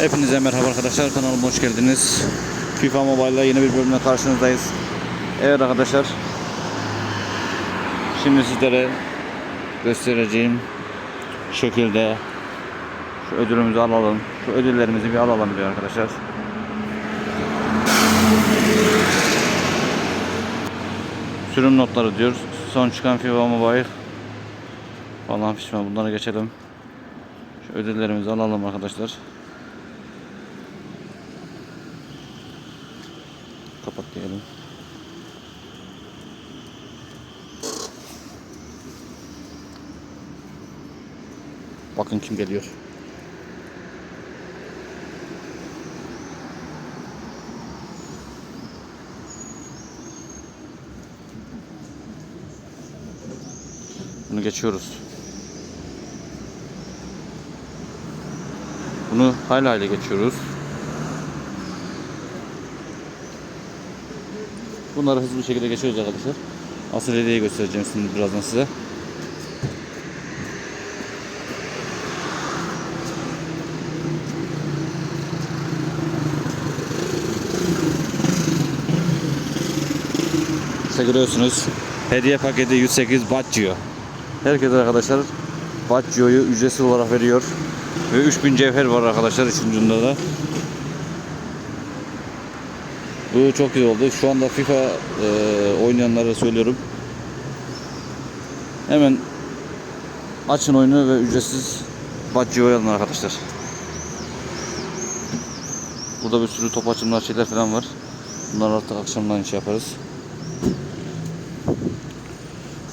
Hepinize merhaba arkadaşlar kanalıma hoş geldiniz. FIFA Mobile'da yeni bir bölümle karşınızdayız. Evet arkadaşlar. Şimdi sizlere göstereceğim şekilde şu ödülümüzü alalım. Şu ödüllerimizi bir alalım diyor arkadaşlar. Sürüm notları diyor. Son çıkan FIFA Mobile falan pişman bunları geçelim. Şu ödüllerimizi alalım arkadaşlar. Kapat diyelim. Bakın kim geliyor. Bunu geçiyoruz. Bunu hala ile geçiyoruz. Bunları hızlı bir şekilde geçiyoruz arkadaşlar. Asıl hediyeyi göstereceğim şimdi birazdan size. İşte görüyorsunuz. Hediye paketi 108 Baccio. Herkes arkadaşlar Baccio'yu ücretsiz olarak veriyor. Ve 3000 cevher var arkadaşlar üçüncünde de. Bu çok iyi oldu. Şu anda FIFA e, oynayanlara söylüyorum. Hemen açın oyunu ve ücretsiz Baccio'yu alın arkadaşlar. Burada bir sürü top açımlar şeyler falan var. Bunları artık akşamdan şey yaparız.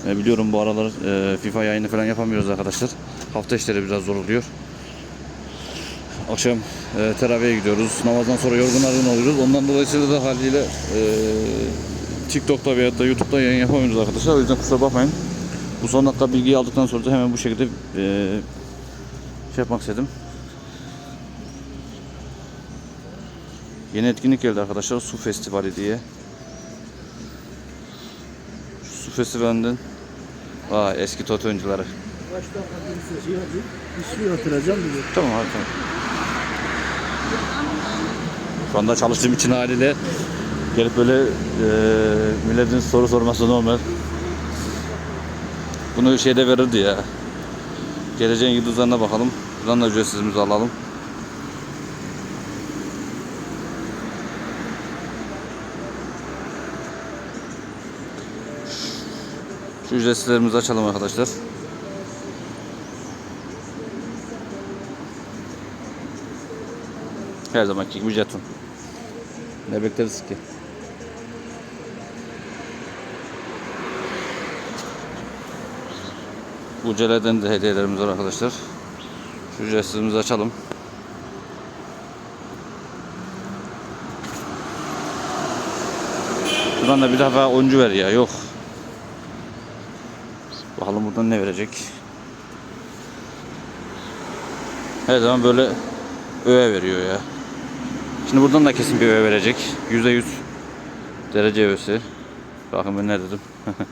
E, biliyorum bu aralar e, FIFA yayını falan yapamıyoruz arkadaşlar. Hafta işleri biraz zor oluyor. Akşam e, teraviye gidiyoruz. Namazdan sonra yorgun argın oluyoruz. Ondan dolayısıyla da haliyle e, TikTok'ta veya da YouTube'da yayın yapamıyoruz arkadaşlar. O yüzden kusura bakmayın. Bu son dakika bilgiyi aldıktan sonra da hemen bu şekilde e, şey yapmak istedim. Yeni etkinlik geldi arkadaşlar. Su Festivali diye. Şu su festivalinden Aa, eski tot oyuncuları. Dakika birisi şey hatırlayacağım dedi. Tamam abi tamam. Şu anda çalıştığım için haliyle gelip böyle e, milletin soru sorması normal. Bunu şeyde verirdi ya. Geleceğin yıldızlarına bakalım. Buradan da ücretsizimizi alalım. Şu ücretsizlerimizi açalım arkadaşlar. Her zamanki gibi jeton. Ne bekleriz ki? Bu celeden de hediyelerimiz var arkadaşlar. Şu ücretsizimizi açalım. Buradan da bir defa oyuncu ver ya yok. Bakalım buradan ne verecek. Her zaman böyle öğe veriyor ya. Şimdi buradan da kesin bir öğe verecek. Yüzde yüz derece öğesi. Bakın ben ne dedim.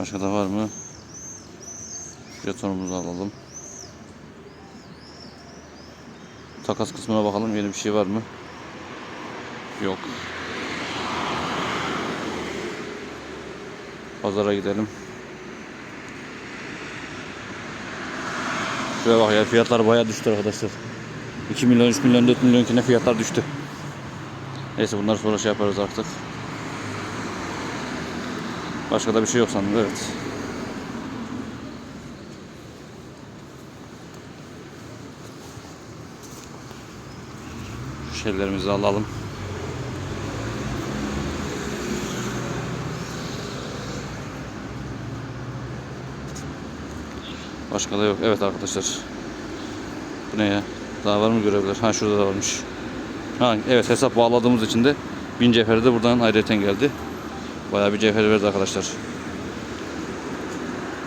Başka da var mı? Jetonumuzu alalım. Takas kısmına bakalım yeni bir şey var mı? Yok. Pazara gidelim. Şuraya bak ya fiyatlar bayağı düştü arkadaşlar. 2 milyon, 3 milyon, 4 milyon kine fiyatlar düştü. Neyse bunları sonra şey yaparız artık. Başka da bir şey yok sanırım evet. Şu şeylerimizi alalım. Başka da yok. Evet arkadaşlar. Bu ne ya? Daha var mı görevler? Ha şurada da varmış. Ha evet hesap bağladığımız için de 1000 cevheri de buradan ayrıyeten geldi. Bayağı bir cevher verdi arkadaşlar.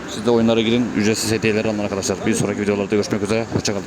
Siz de oyunlara girin. Ücretsiz hediyeler alın arkadaşlar. Bir sonraki videolarda görüşmek üzere. Hoşçakalın.